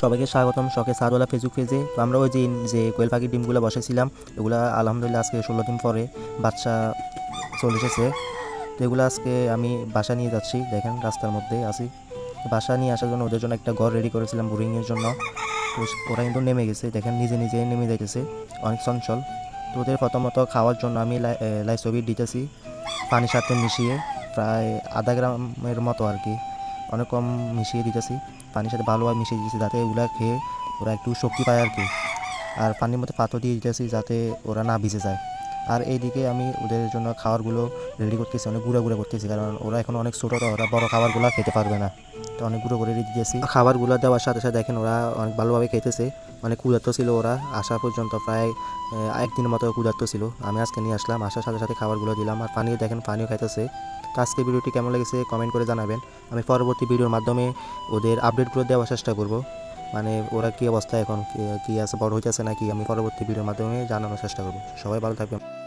সবাইকে স্বাগতম। শখে সাদওয়ালা ফেসবুক পেজে। তো আমরা ওই যে যে কোয়েল পাখির ডিমগুলো বসেছিলাম এগুলো আলহামদুলিল্লাহ আজকে ষোলো দিন পরে বাচ্চা চলে এসেছে। তো এগুলো আজকে আমি বাসা নিয়ে যাচ্ছি। দেখেন রাস্তার মধ্যে আসি বাসা নিয়ে আসার জন্য ওদের জন্য একটা ঘর রেডি করেছিলাম বোরিংয়ের জন্য। তো ওরা কিন্তু নেমে গেছে। দেখেন নিজে নিজে নেমে যাইতেছে। অনেক চঞ্চল। তো ওদের প্রথমত খাওয়ার জন্য আমি লাইসবিট দিতেছি। পানির সাথে মিশিয়ে প্রায় আধা গ্রামের মতো আর কি। অনেক কম মিশিয়ে দিতেছি। পানির সাথে ভালোভাবে মিশিয়ে দিতেছি যাতে ওগুলা খেয়ে ওরা একটু শক্তি পায় আর কি আর পানির মধ্যে পাথর দিয়ে দিতেছি যাতে ওরা না ভিজে যায়। আর এইদিকে আমি ওদের জন্য খাবারগুলো রেডি করতেছি, অনেক গুঁড়া গুঁড়া করতেছি কারণ ওরা এখন অনেক ছোটো ওরা বড় খাবারগুলো খেতে পারবে না। তো অনেক গুঁড়ো করে দিতেছি খাবারগুলো দেওয়ার সাথে সাথে দেখেন ওরা অনেক ভালোভাবে খেতেছে। অনেক ক্ষুধার্ত ছিল ওরা। আসা পর্যন্ত প্রায় আহ, একদিনের মতো ক্ষুধার্ত ছিল। আমি আজকে নিয়ে আসলাম। আসার সাথে সাথে খাবারগুলো দিলাম। আর পানিও দেখেন পানিও খাইতেছে। তো আজকে ভিডিওটি কেমন লেগেছে কমেন্ট করে জানাবেন। আমি পরবর্তী ভিডিওর মাধ্যমে ওদের আপডেটগুলো দেওয়ার চেষ্টা করব। মানে ওরা কী অবস্থা এখন? কি- কি আছে বড় হইতেছে নাকি? আমি পরবর্তী ভিডিওর মাধ্যমে জানানোর চেষ্টা করব। সবাই ভালো থাকবেন।